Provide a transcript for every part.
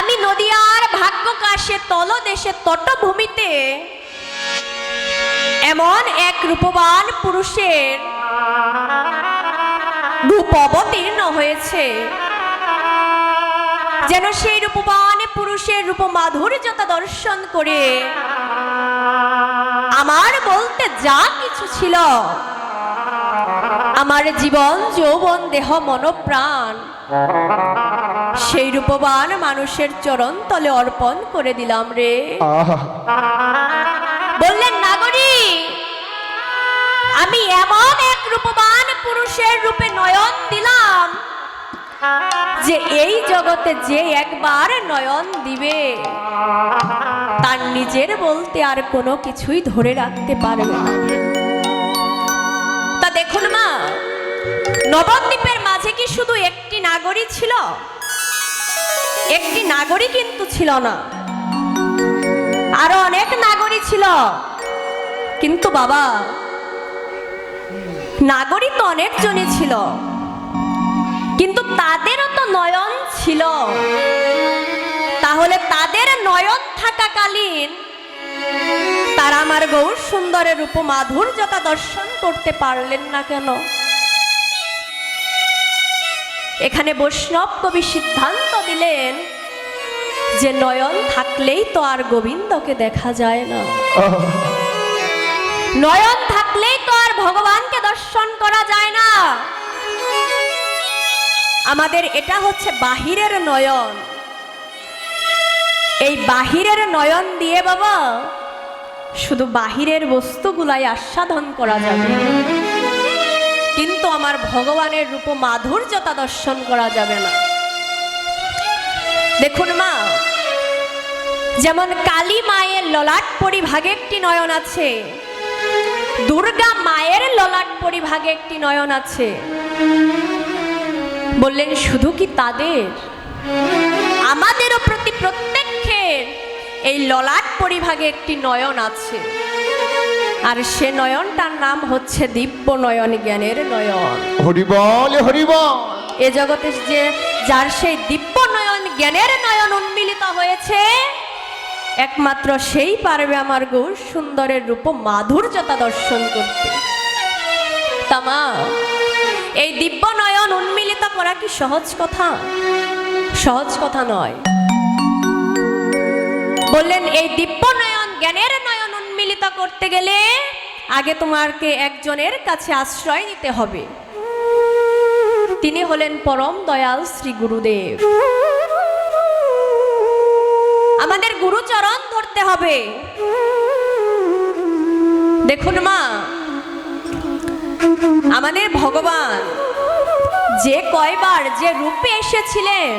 আমি নদিয়ার ভাগ্যকাশে তলদেশে তটভূমিতে এমন এক রূপবান পুরুষের রূপ অবতীর্ণ হয়েছে। যেন সেই রূপবান পুরুষের রূপ মাধুর্যতা দর্শন করে আমার বলতে যা কিছু ছিল, আমার জীবন, যৌবন, দেহ মন প্রাণ সেই রূপবান মানুষের চরণ তলে অর্পণ করে দিলাম রে। বললেন নাগরী আমি এমন এক রূপবান পুরুষের রূপে নয়ন দিলাম যে এই জগতে যে একবার নয়ন দিবে তার নিজের বলতে আর কোনো কিছুই ধরে রাখতে পারবে না। তা দেখুন মা নবদ্বীপের মাঝে কি শুধু একটি নাগরী ছিল? একটি নাগরী কিন্তু ছিল না। আরও অনেক নাগরী ছিল। কিন্তু বাবা, নাগরী তো অনেকজনই ছিল। কিন্তু তাদেরও তো নয়ন ছিল। তাহলে তাদের নয়ন থাকাকালীন তারা আমার গৌর সুন্দরের রূপ মাধুর্যতা দর্শন করতে পারলেন না কেন? এখানে বৈষ্ণব কবি সিদ্ধান্ত দিলেন যে নয়ন থাকলেই তো আর গোবিন্দকে দেখা যায় না। নয়ন থাকলেই তো আর ভগবানকে দর্শন করা যায় না। আমাদের এটা হচ্ছে বাহিরের নয়ন। এই বাহিরের নয়ন দিয়ে বাবা শুধু বাহিরের বস্তুগুলাই আস্বাদন করা যাবে। কিন্তু আমার ভগবানের রূপ মাধুর্যতা দর্শন করা যাবে না। দেখুন মা, যেমন কালী মায়ের ললাট পরিভাগে একটি নয়ন আছে, দুর্গা মায়ের ললাট পরিভাগে একটি নয়ন আছে। বললেন, শুধু কি তাদের? আমাদেরও প্রতি প্রত্যেকের এই ললাট পরিভাগে একটি নয়ন আছে। আর সে নয়নটার নাম হচ্ছে দিব্য নয়ন। জ্ঞানের নয়ন হরিবল হরিবল এ জগতে যে যার সেই দিব্য নয়ন জ্ঞানের নয়ন উন্মিলিত হয়েছে একমাত্র সেই পারবে আমার গৌর সুন্দরের রূপ মাধুর্যতা দর্শন করতে। তামা এই দিব্য নয়ন উন্মিলিত করা কি সহজ কথা? সহজ কথা নয়। বললেন এই দিব্য নয়ন জ্ঞানের নয়ন করতে গেলে আগে তোমাকে একজনের কাছে আশ্রয় নিতে হবে। তিনি হলেন পরম দয়াল শ্রী গুরুদেব। আমাদের গুরুচরণ ধরতে হবে। দেখুন মা, আমাদের ভগবান যে কয়বার যে রূপে এসেছিলেন,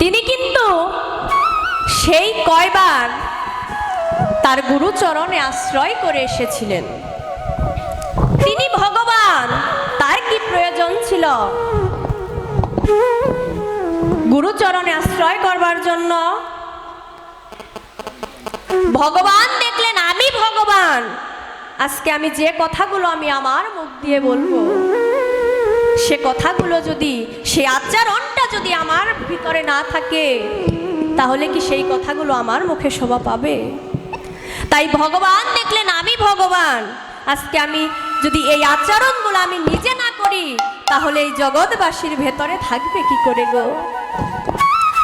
তিনি কিন্তু সেই কয়বার তার গুরুচরণে আশ্রয় করে এসেছিলেন। তিনি, ভগবান, তার কি প্রয়োজন ছিল? গুরুচরণে আশ্রয় করবার জন্য ভগবান দেখলেন, আমি ভগবান। আজকে আমি যে কথাগুলো আমি আমার মুখ দিয়ে বলব, সে কথাগুলো যদি, সে আচরণটা যদি আমার ভিতরে না থাকে, তাহলে কি সেই কথাগুলো আমার মুখে শোভা পাবে? তাই ভগবান দেখলেন আমি ভগবান। আজকে আমি যদি এই আচরণগুলো আমি নিজে না করি, তাহলে এই জগৎবাসীর ভেতরে থাকবে কি করে গো?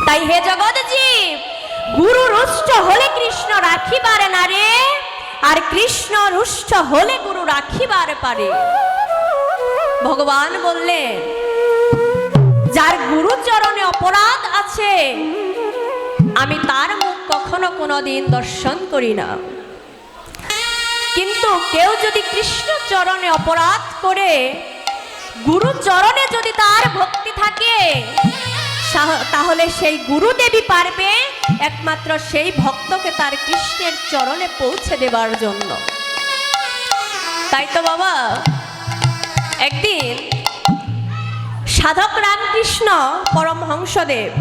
তাই হে জগৎ জীব গুরু রুষ্ট হলে কৃষ্ণ রাখিবারে না রে, আর কৃষ্ণ রুষ্ট হলে গুরু রাখিবার পারে। ভগবান বললেন, যার গুরুচরণে অপরাধ আছে, আমি তার মুখ কখনো কোনোদিন দর্শন করি না। কিন্তু কেউ যদি কৃষ্ণ চরণে অপরাধ করে, গুরু চরণে যদি তার ভক্তি থাকে তাহলে সেই গুরুদেবী পারবে একমাত্র সেই ভক্তকে তার কৃষ্ণের চরণে পৌঁছে দেবার জন্য। তাই তো বাবা, একদিন সাধক রামকৃষ্ণ পরমহংসদেব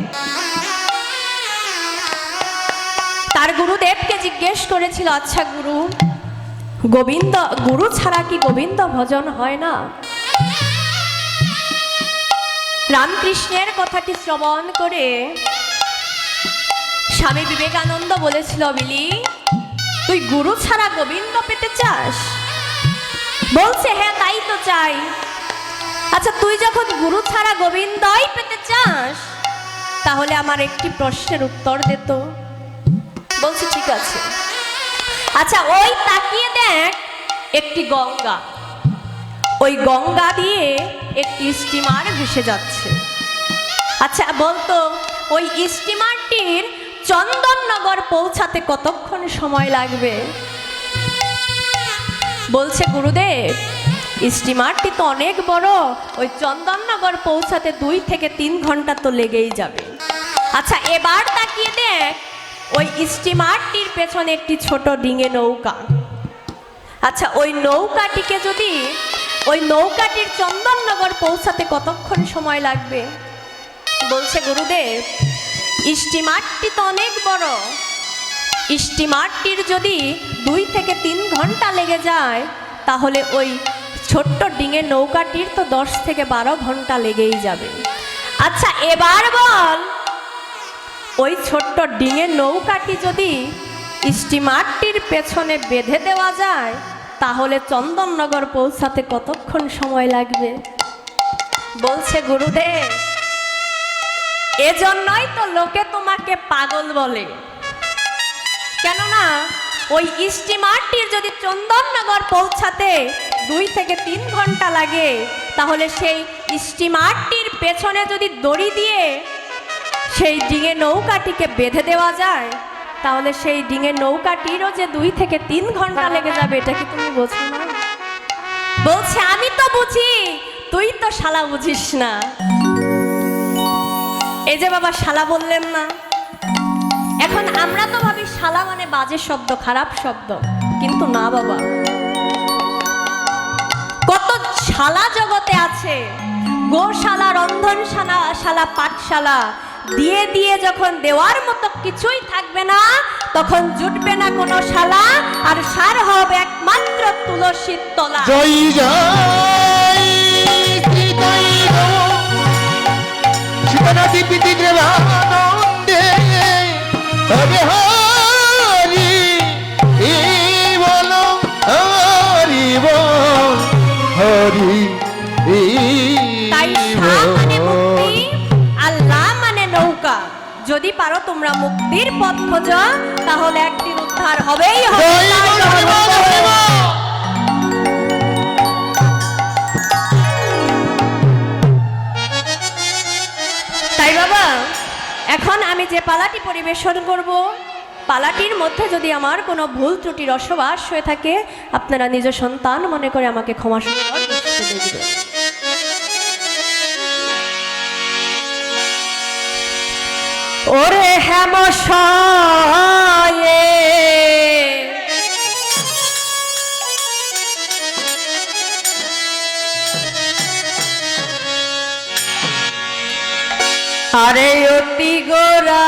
তার গুরুদেবকে জিজ্ঞেস করেছিল আচ্ছা গুরু, গোবিন্দ, গুরু ছাড়া কি গোবিন্দ ভজন হয় না? রামকৃষ্ণের কথাটি শ্রবণ করে স্বামী বিবেকানন্দ বলেছিল, বিলি, তুই গুরু ছাড়া গোবিন্দ পেতে চাস? বলছে হ্যাঁ তাই তো চাই। আচ্ছা তুই যখন গুরু ছাড়া গোবিন্দই পেতে চাস, তাহলে আমার একটি প্রশ্নের উত্তর দে তো। বলছে, ঠিক আছে। আচ্ছা ওই তাকিয়ে দেখ একটি গঙ্গা। ওই গঙ্গা দিয়ে একটি স্টিমার ভেসে যাচ্ছে। আচ্ছা বলতো, ওই স্টিমারটির চন্দননগর পৌঁছাতে কতক্ষণ সময় লাগবে? বলছে, গুরুদেব, স্টিমারটি তো অনেক বড়। ওই চন্দননগর পৌঁছাতে দুই থেকে তিন ঘণ্টা তো লেগেই যাবে। আচ্ছা এবার তাকিয়ে দেখ ওই স্টিমারটির পেছনে একটি ছোট ডিঙে নৌকা। আচ্ছা ওই নৌকাটিকে যদি, ওই নৌকাটির চন্দননগর পৌঁছাতে কতক্ষণ সময় লাগবে? বলছে গুরুদেব স্টিমারটি তো অনেক বড়। স্টিমারটির যদি দুই থেকে তিন ঘণ্টা লেগে যায়, তাহলে ওই ছোট্ট ডিঙে নৌকাটির তো দশ থেকে বারো ঘণ্টা লেগেই যাবে। আচ্ছা এবার বল ওই ছোট্ট ডিঙে নৌকাটি যদি স্টিমারটির পেছনে বেঁধে দেওয়া যায়, তাহলে চন্দননগর পৌঁছাতে কতক্ষণ সময় লাগবে? বলছে গুরুদেব, এজন্যই তো লোকে তোমাকে পাগল বলে। কেননা, ওই স্টিমারটির যদি চন্দননগর পৌঁছাতে দুই থেকে তিন ঘণ্টা লাগে, তাহলে সেই স্টিমারটির পেছনে যদি দড়ি দিয়ে সেই ডিঙে নৌকাটিকে বেঁধে দেওয়া যায়। তাহলে সেই ডিঙে নৌকাটিরও যে দুই থেকে তিন ঘণ্টা লেগে যাবে, এটা কি তুমি বোঝো না? বলছে, আমি তো বুঝি, তুই তো শালা বুঝিস না। এই যে বাবা, শালা বললেন না। এখন আমরা তো ভাবি, শালা মানে বাজে শব্দ, খারাপ শব্দ। কিন্তু না বাবা। কত শালা জগতে আছে। গোশালা, রন্ধনশালা, শালা পাঠশালা দিয়ে দিয়ে যখন দেওয়ার মতো কিছুই থাকবে না, তখন জুটবে না কোনো শালা, আর সার হবে একমাত্র তুলসীর তলা। জয় জয় হরি। যদি পারো তোমরা মুক্তির পথ খোঁজো তাহলে একদিন উদ্ধার হবেই হবে। বাবা এখন আমি যে পালাটি পরিবেশন করব পালাটির মধ্যে যদি আমার কোনো ভুল ত্রুটি রসবাস হয়ে থাকে আপনারা নিজ সন্তান মনে করে আমাকে ক্ষমা সুন্দর ওরে হেমশায়ে আরে অতি গোরা।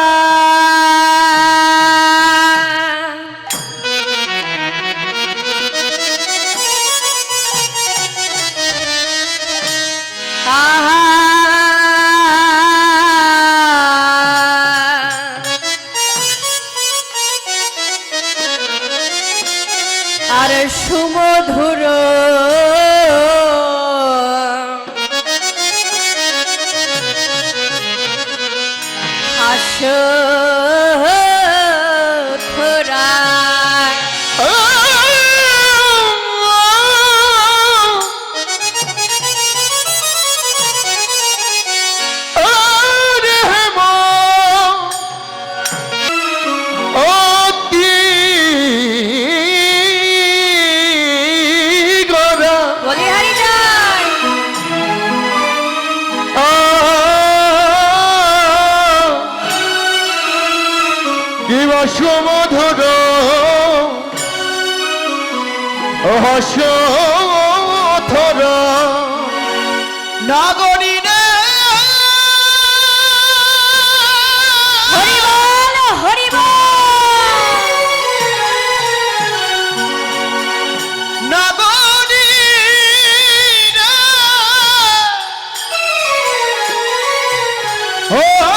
মধুর হসথর নাগরী হরি বল হরি নাগরী ও রে বসা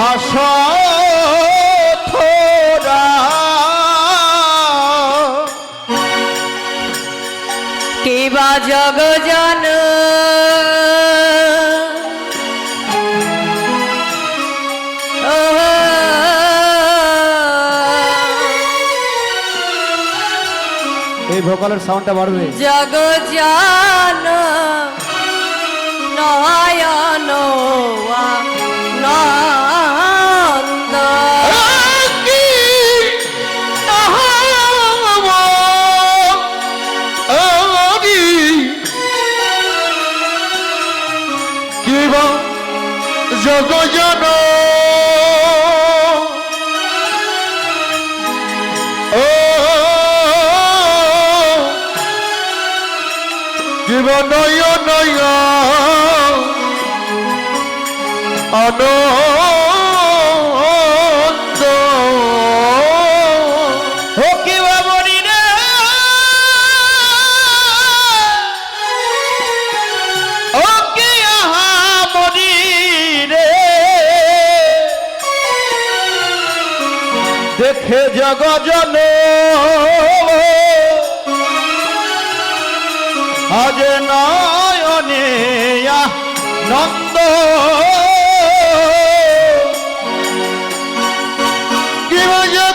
হাস কিবা জগজন এই ভোকালের সাউন্ডটা বাড়বে। জগজান নয়ন অনয় অনয় অনয়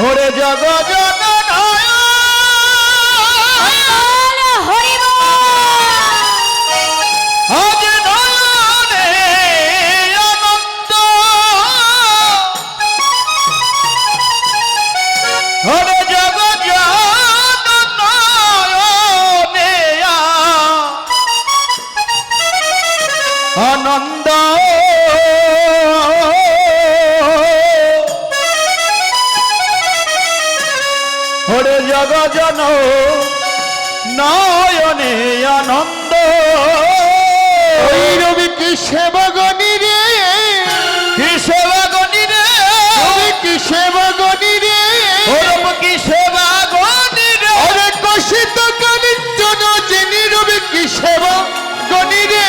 ওরে জগ জগ নয় হরে জগজন নয়নে আনন্দ। রবি কি সেবগণি রে? কি সেবগণি রে? রবি কি সেবগণি রে? রব কি সেবগণি রে? অরে কষিত রবি রে?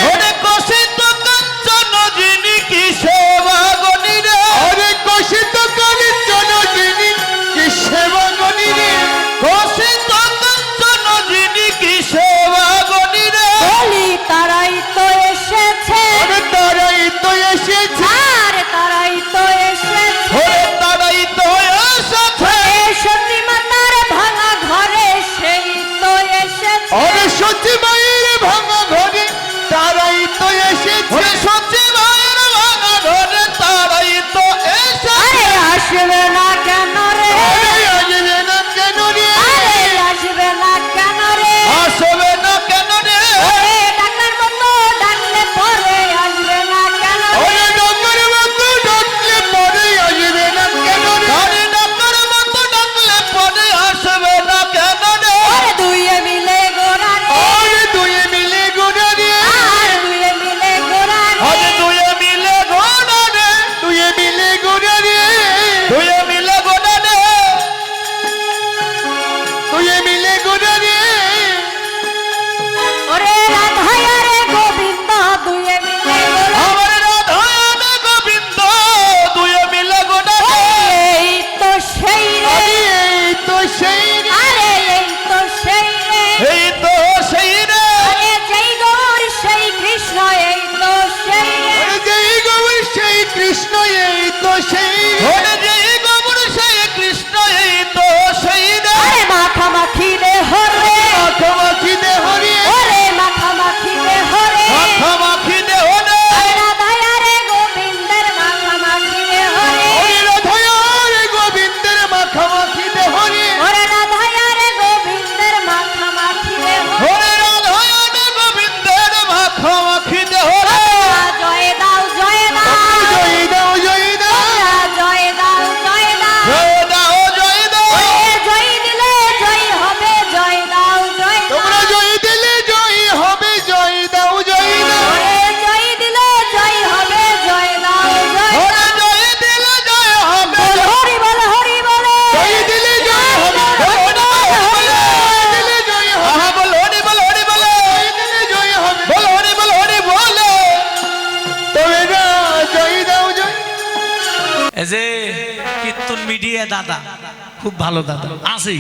খুব ভালো দাদা। আছে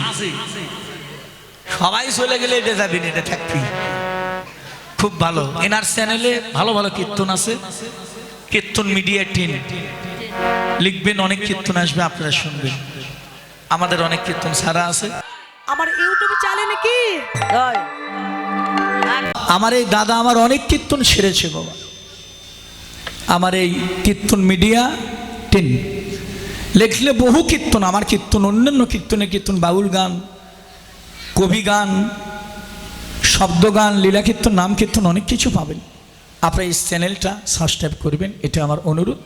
সবাই চলে গেলে এটা যাবি না এটা থাকবি। খুব ভালো। এনার চ্যানেলে ভালো ভালো কীর্তন আছে। কীর্তন মিডিয়া টিন লিখবেন অনেক কীর্তন আসবে আপনারা শুনবেন। আমাদের অনেক কীর্তন সারা আছে। আমার ইউটিউব চ্যানেল কি? আমার এই দাদা আমার অনেক কীর্তন সেরেছে বাবা। আমার এই কীর্তন মিডিয়া টেন লেখলে বহু কীর্তন, আমার কীর্তন, অন্যান্য কীর্তনে কীর্তন, বাউল গান, কবি গান শব্দগান লীলা কীর্তন, নাম কীর্তন, অনেক কিছু পাবেন। আপনার এই চ্যানেলটা সাবস্ক্রাইব করবেন, এটা আমার অনুরোধ।